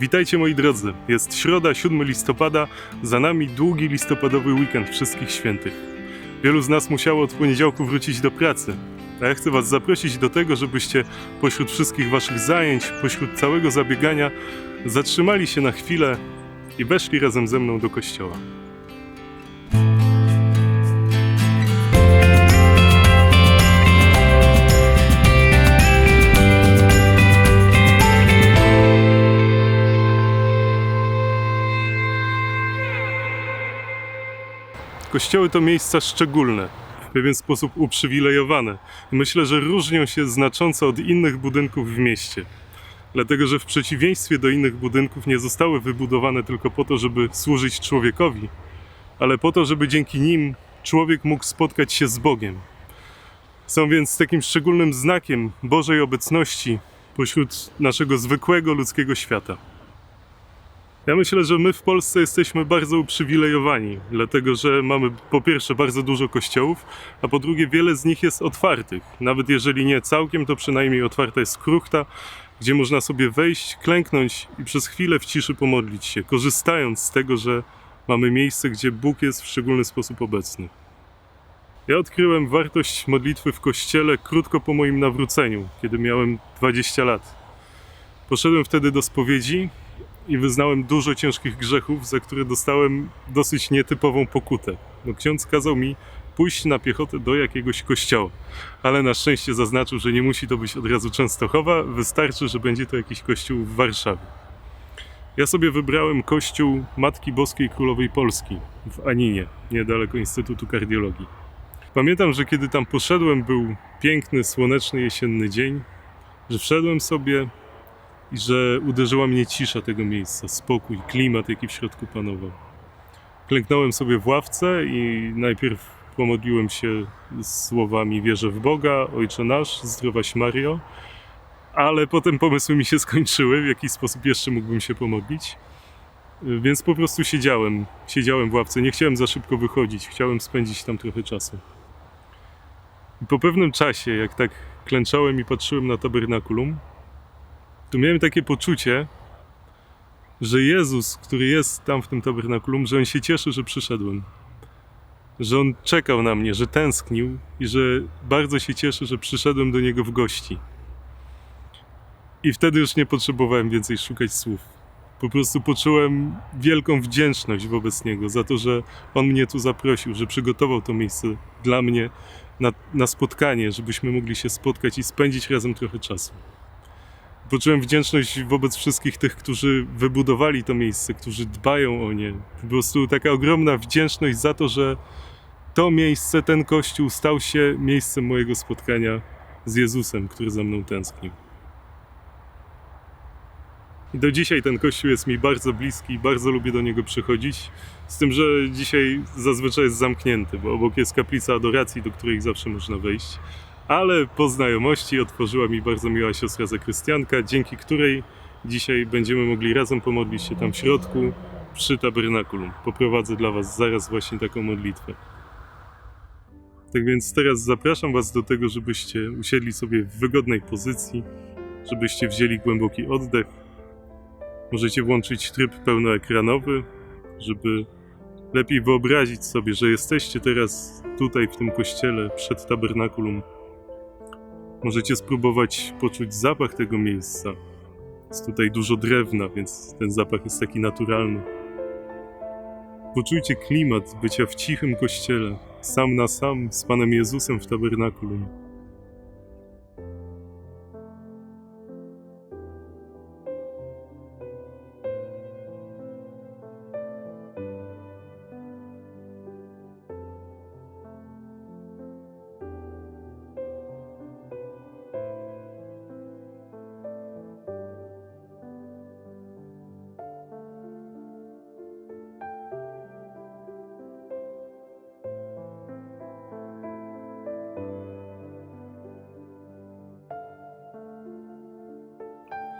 Witajcie moi drodzy. Jest środa, 7 listopada, za nami długi listopadowy weekend Wszystkich Świętych. Wielu z nas musiało od poniedziałku wrócić do pracy. A ja chcę Was zaprosić do tego, żebyście pośród wszystkich Waszych zajęć, pośród całego zabiegania, zatrzymali się na chwilę i weszli razem ze mną do kościoła. Kościoły to miejsca szczególne, w pewien sposób uprzywilejowane. Myślę, że różnią się znacząco od innych budynków w mieście. Dlatego, że w przeciwieństwie do innych budynków nie zostały wybudowane tylko po to, żeby służyć człowiekowi, ale po to, żeby dzięki nim człowiek mógł spotkać się z Bogiem. Są więc takim szczególnym znakiem Bożej obecności pośród naszego zwykłego ludzkiego świata. Ja myślę, że my w Polsce jesteśmy bardzo uprzywilejowani, dlatego że mamy po pierwsze bardzo dużo kościołów, a po drugie wiele z nich jest otwartych. Nawet jeżeli nie całkiem, to przynajmniej otwarta jest kruchta, gdzie można sobie wejść, klęknąć i przez chwilę w ciszy pomodlić się, korzystając z tego, że mamy miejsce, gdzie Bóg jest w szczególny sposób obecny. Ja odkryłem wartość modlitwy w kościele krótko po moim nawróceniu, kiedy miałem 20 lat. Poszedłem wtedy do spowiedzi i wyznałem dużo ciężkich grzechów, za które dostałem dosyć nietypową pokutę. No, ksiądz kazał mi pójść na piechotę do jakiegoś kościoła, ale na szczęście zaznaczył, że nie musi to być od razu Częstochowa, wystarczy, że będzie to jakiś kościół w Warszawie. Ja sobie wybrałem kościół Matki Boskiej Królowej Polski w Aninie, niedaleko Instytutu Kardiologii. Pamiętam, że kiedy tam poszedłem, był piękny, słoneczny jesienny dzień, że wszedłem sobie i że uderzyła mnie cisza tego miejsca, spokój, klimat, jaki w środku panował. Klęknąłem sobie w ławce i najpierw pomodliłem się słowami wierzę w Boga, Ojcze nasz, zdrowaś Mario, ale potem pomysły mi się skończyły, w jaki sposób jeszcze mógłbym się pomodlić. Więc po prostu siedziałem, siedziałem w ławce, nie chciałem za szybko wychodzić, chciałem spędzić tam trochę czasu. I po pewnym czasie, jak tak klęczałem i patrzyłem na tabernakulum, to miałem takie poczucie, że Jezus, który jest tam w tym tabernakulum, że on się cieszy, że przyszedłem. Że on czekał na mnie, że tęsknił i że bardzo się cieszy, że przyszedłem do niego w gości. I wtedy już nie potrzebowałem więcej szukać słów. Po prostu poczułem wielką wdzięczność wobec niego za to, że on mnie tu zaprosił, że przygotował to miejsce dla mnie na, na spotkanie, żebyśmy mogli się spotkać i spędzić razem trochę czasu. Poczułem wdzięczność wobec wszystkich tych, którzy wybudowali to miejsce, którzy dbają o nie. Po prostu taka ogromna wdzięczność za to, że to miejsce, ten kościół stał się miejscem mojego spotkania z Jezusem, który za mną tęsknił. I do dzisiaj ten kościół jest mi bardzo bliski i bardzo lubię do niego przychodzić. Z tym, że dzisiaj zazwyczaj jest zamknięty, bo obok jest kaplica adoracji, do której zawsze można wejść ale po znajomości otworzyła mi bardzo miła siostra zakrystianka, dzięki której dzisiaj będziemy mogli razem pomodlić się tam w środku przy tabernakulum. Poprowadzę dla Was zaraz właśnie taką modlitwę. Tak więc teraz zapraszam Was do tego, żebyście usiedli sobie w wygodnej pozycji, żebyście wzięli głęboki oddech. Możecie włączyć tryb pełnoekranowy, żeby lepiej wyobrazić sobie, że jesteście teraz tutaj w tym kościele przed tabernakulum Możecie spróbować poczuć zapach tego miejsca. Jest tutaj dużo drewna, więc ten zapach jest taki naturalny. Poczujcie klimat bycia w cichym kościele, sam na sam z Panem Jezusem w tabernakulum.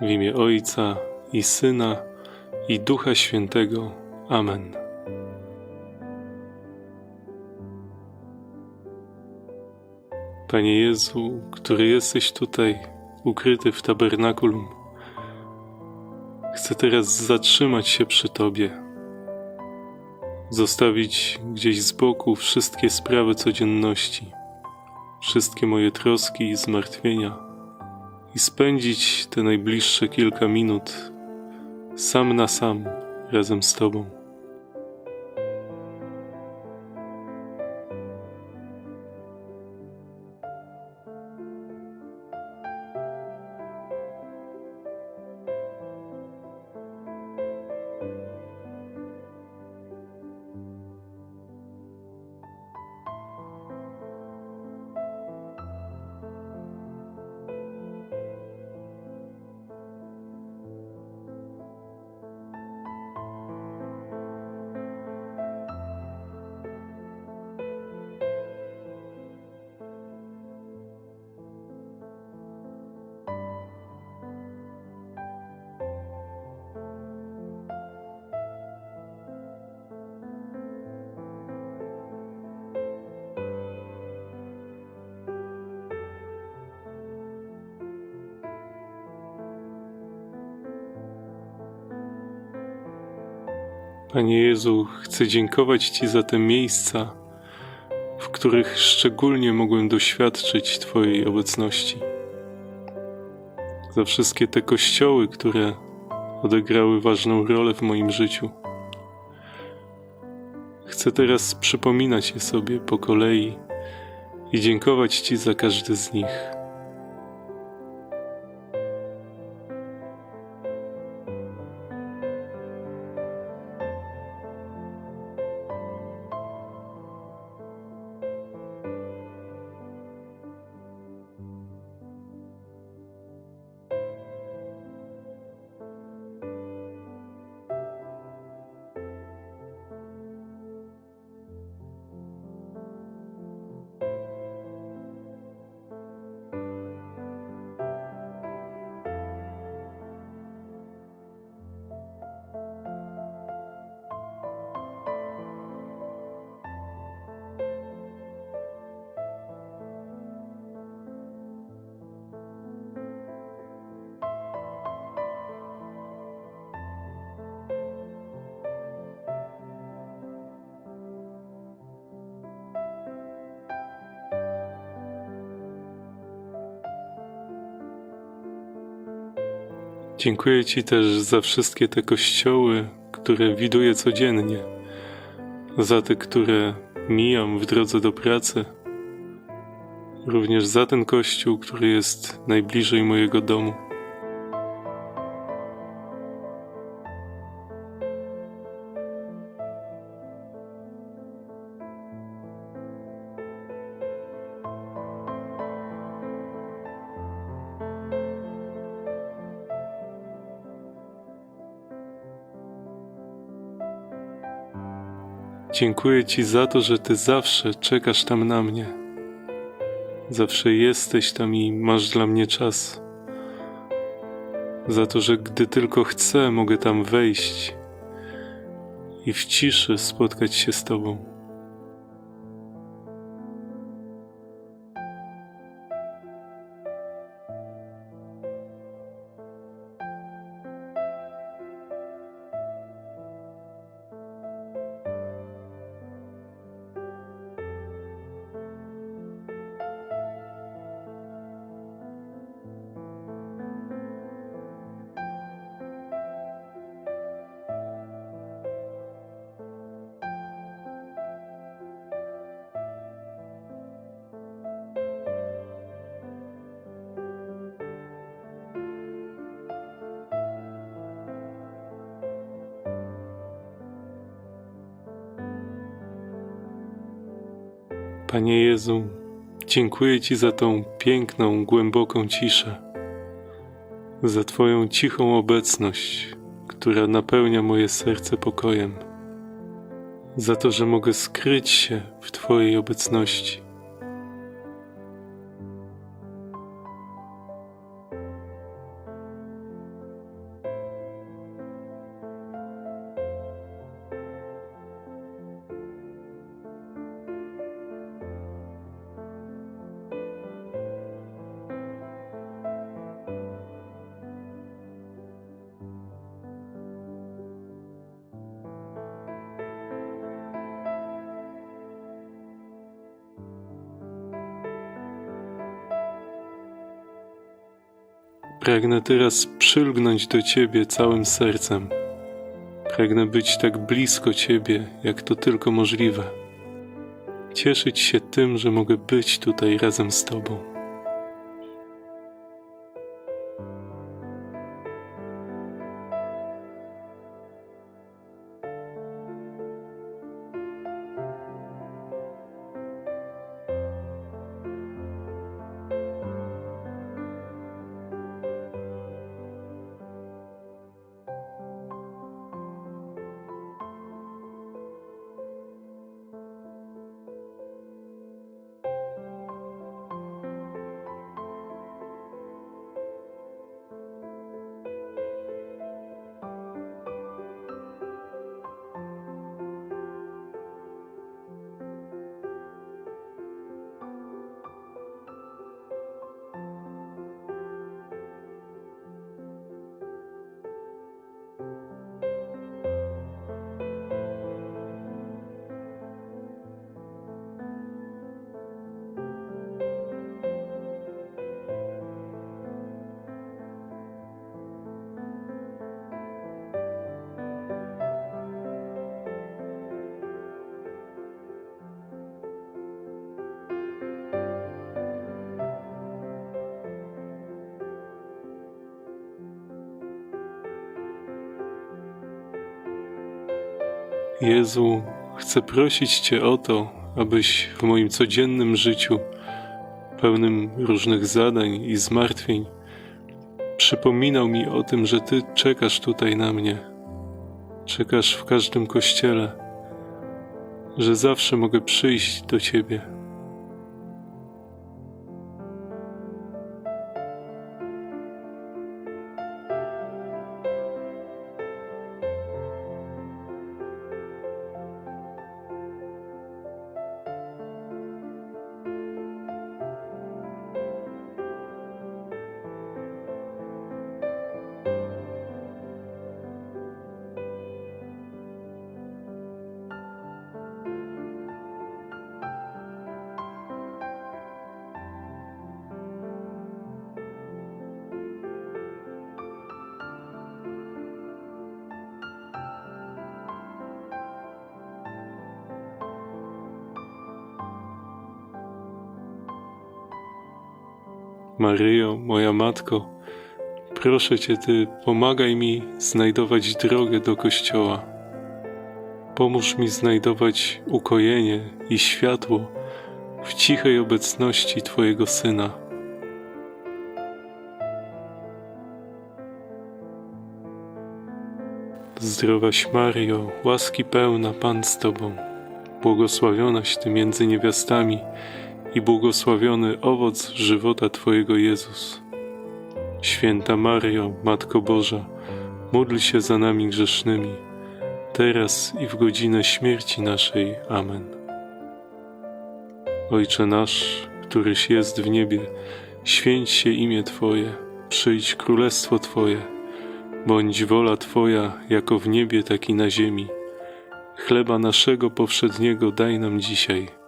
W imię Ojca i Syna i Ducha Świętego. Amen. Panie Jezu, który jesteś tutaj ukryty w tabernakulum, Chcę teraz zatrzymać się przy Tobie, zostawić gdzieś z boku wszystkie sprawy codzienności, wszystkie moje troski i zmartwienia i spędzić te najbliższe kilka minut sam na sam razem z Tobą. Panie Jezu, chcę dziękować Ci za te miejsca, w których szczególnie mogłem doświadczyć Twojej obecności. Za wszystkie te kościoły, które odegrały ważną rolę w moim życiu. Chcę teraz przypominać je sobie po kolei i dziękować Ci za każdy z nich. Dziękuję Ci też za wszystkie te kościoły, które widuję codziennie, za te, które mijam w drodze do pracy, również za ten kościół, który jest najbliżej mojego domu. Dziękuję Ci za to, że Ty zawsze czekasz tam na mnie. Zawsze jesteś tam i masz dla mnie czas. Za to, że gdy tylko chcę, mogę tam wejść i w ciszy spotkać się z Tobą. Panie Jezu, dziękuję Ci za tą piękną, głęboką ciszę, za Twoją cichą obecność, która napełnia moje serce pokojem, za to, że mogę skryć się w Twojej obecności. Pragnę teraz przylgnąć do Ciebie całym sercem. Pragnę być tak blisko Ciebie, jak to tylko możliwe. Cieszyć się tym, że mogę być tutaj razem z Tobą. Jezu, chcę prosić Cię o to, abyś w moim codziennym życiu, pełnym różnych zadań i zmartwień, przypominał mi o tym, że Ty czekasz tutaj na mnie. Czekasz w każdym kościele, że zawsze mogę przyjść do Ciebie. Maryjo, moja matko, proszę Cię, Ty pomagaj mi znajdować drogę do kościoła. Pomóż mi znajdować ukojenie i światło w cichej obecności Twojego Syna. Zdrowaś Maryjo, łaski pełna Pan z Tobą, błogosławionaś Ty między niewiastami i błogosławiony owoc żywota Twojego Jezus. Święta Maryjo, Matko Boża, módl się za nami grzesznymi, teraz i w godzinę śmierci naszej. Amen. Ojcze nasz, któryś jest w niebie, święć się imię Twoje, przyjdź królestwo Twoje, bądź wola Twoja, jako w niebie, tak i na ziemi. Chleba naszego powszedniego daj nam dzisiaj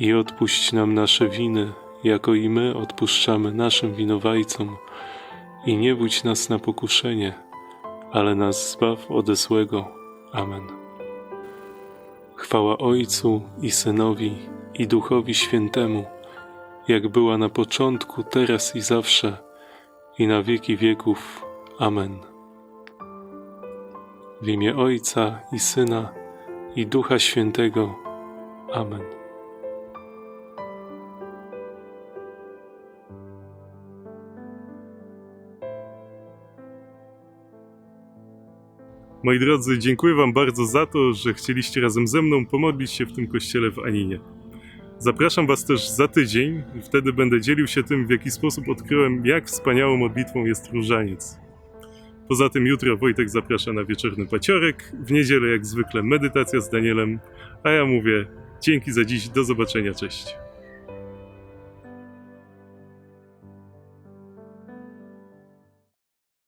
i odpuść nam nasze winy, jako i my odpuszczamy naszym winowajcom. I nie budź nas na pokuszenie, ale nas zbaw ode złego. Amen. Chwała Ojcu i Synowi i Duchowi Świętemu, jak była na początku, teraz i zawsze, i na wieki wieków. Amen. W imię Ojca i Syna i Ducha Świętego. Amen. Moi drodzy, dziękuję Wam bardzo za to, że chcieliście razem ze mną pomodlić się w tym kościele w Aninie. Zapraszam Was też za tydzień wtedy będę dzielił się tym, w jaki sposób odkryłem, jak wspaniałą modlitwą jest różaniec. Poza tym jutro Wojtek zaprasza na wieczorny paciorek, w niedzielę jak zwykle medytacja z Danielem, a ja mówię dzięki za dziś, do zobaczenia, cześć.